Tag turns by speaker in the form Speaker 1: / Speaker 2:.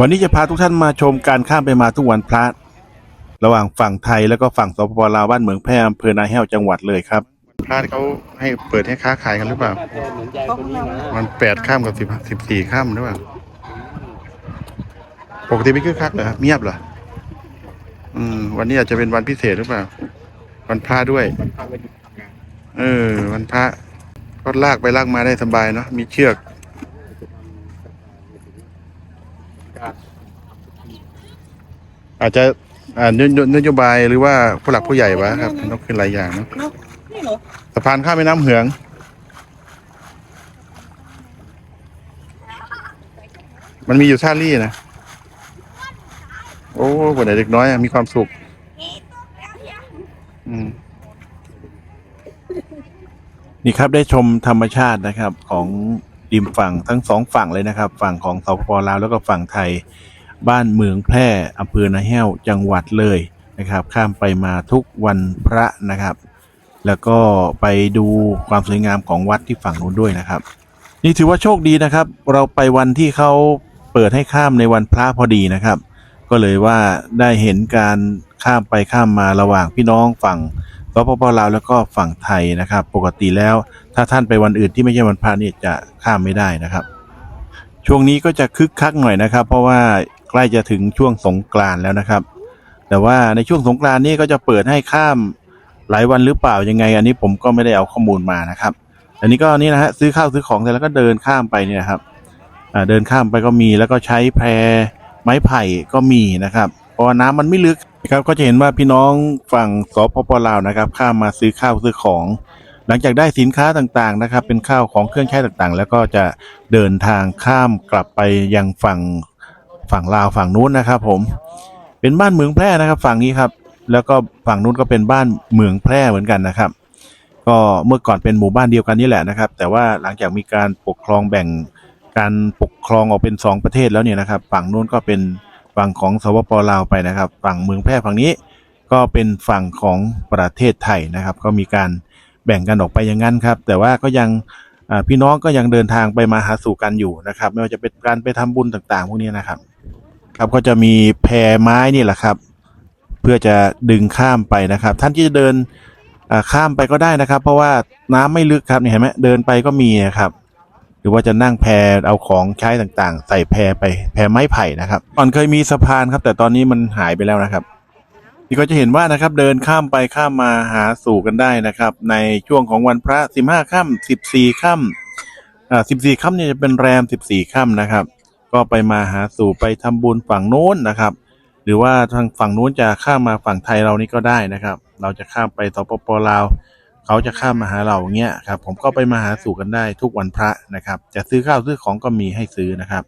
Speaker 1: วันนี้จะพาทุกท่านมาชมการข้ามไปมาทุกวันพระ ระหว่างฝั่งไทยแล้วก็ฝั่งสปปลาวบ้านเหมืองแพร่อำเภอนาแห้วจังหวัดเลยครับ พระเขาให้เปิดให้ค้าขายกันหรือเปล่า มันแปดข้ามกับสิบสิบสี่ข้ามหรือเปล่า ปกติไม่คึกคักเหรอเงียบเหรอ อืม วันนี้อาจจะเป็นวันพิเศษหรือเปล่า วันพระด้วย เออ วันพระก็ลากไปลากมาได้สบายเนาะ มีเชือก อาจจะอ่านโยนโยบายหรือว่าผู้หลักผู้ใหญ่วะครับมันต้องขึ้นหลายอย่างเนอะ
Speaker 2: เนาะนี่เหรอ
Speaker 1: สะพานข้ามแม่น้ำเหือง มันมีอยู่ท่าลี่นะ โอ้คนไหนเด็กน้อยอะมีความสุข อืม นี่ครับได้ชมธรรมชาตินะครับของริมฝั่งทั้งสองฝั่งเลยนะครับ ฝั่งของสปปลาวแล้วก็ฝั่งไทย บ้านเมืองแพร่อำเภอนาแห้วจังหวัดเลยนะครับ ข้ามไปมาทุกวันพระนะครับ แล้วก็ไปดูความสวยงามของวัดที่ฝั่งนู้นด้วยนะครับ นี่ถือว่าโชคดีนะครับ เราไปวันที่เขาเปิดให้ข้ามในวันพระพอดีนะครับ ก็เลยว่าได้เห็นการข้ามไปข้ามมาระหว่างพี่น้องฝั่งสปปลาวแล้วก็ฝั่งไทยนะครับ ปกติแล้วถ้าท่านไปวันอื่นที่ไม่ใช่วันพระนี่จะข้ามไม่ได้นะครับ ช่วงนี้ก็จะคึกคักหน่อยนะครับ เพราะว่า ใกล้จะถึงช่วงสงกรานต์แล้วนะครับ แต่ว่าในช่วงสงกรานต์นี่ก็จะเปิดให้ข้ามหลายวันหรือเปล่ายังไง อันนี้ผมก็ไม่ได้เอาข้อมูลมานะครับ อันนี้ก็นี่นะฮะซื้อข้าวซื้อของเสร็จแล้วก็เดินข้ามไปเนี่ยนะครับเดินข้ามไปก็มีแล้วก็ใช้แพไม้ไผ่ก็มีนะครับเพราะน้ำมันไม่ลึกนะครับก็จะเห็นว่าพี่น้องฝั่งสปปลาวนะครับ ข้ามมาซื้อข้าวซื้อของ หลังจากได้สินค้าต่างๆนะครับ เป็นข้าวของเครื่องใช้ต่างๆ แล้วก็จะเดินทางข้ามกลับไปยังฝั่ง ฝั่งลาวฝั่งนู้นนะครับ ผม เป็นบ้านเมืองแพร่นะครับ ฝั่งนี้ครับ แล้วก็ฝั่งนู้นก็เป็นบ้านเมืองแพร่เหมือนกันนะครับ ก็เมื่อก่อนเป็นหมู่บ้านเดียวกันนี่แหละนะครับ แต่ว่าหลังจากมีการปกครองแบ่งการปกครองออกเป็นสองประเทศแล้วเนี่ยนะครับ ฝั่งนู้นก็เป็นฝั่งของสปปลาวไปนะครับ ฝั่งเมืองแพร่ฝั่งนี้ก็เป็นฝั่งของประเทศไทยนะครับ ก็มีการแบ่งกันออกไปอย่างนั้นครับ แต่ว่าก็ยังพี่น้องก็ยังเดินทางไปมาหาสู่กันอยู่นะครับ ไม่ว่าจะเป็นการไปทำบุญต่างๆ พวกนี้นะครับ ครับก็จะมีแพรไม้นี่แหละครับ เพื่อจะดึงข้ามไปนะครับ ท่านที่จะเดินข้ามไปก็ได้นะครับ เพราะว่าน้ำไม่ลึกครับนี่เห็นไหมเดินไปก็มีนะครับ หรือว่าจะนั่งแพรเอาของใช้ต่างๆ ใส่แพรไปแพรไม้ไผ่นะครับก่อนเคยมีสะพานครับ แต่ตอนนี้มันหายไปแล้วนะครับนี่ก็จะเห็นว่านะครับเดินข้ามไปข้ามมาหาสู่กันได้นะครับ ในช่วงของวันพระสิบห้าค่ำสิบสี่ค่ำอ่าสิบสี่ค่ำเนี่ยจะเป็นแรมสิบสี่ค่ำนะครับ ก็ไปมาหาสู่ไปทำบุญฝั่งโน้นนะครับ หรือว่าทางฝั่งนู้นจะข้ามมาฝั่งไทยเรานี่ก็ได้นะครับ เราจะข้ามไปสปปลาวเขาจะข้ามมาหาเราเงี้ยครับ ผมก็ไปมาหาสู่กันได้ทุกวันพระนะครับ จะซื้อข้าวซื้อของก็มีให้ซื้อนะครับ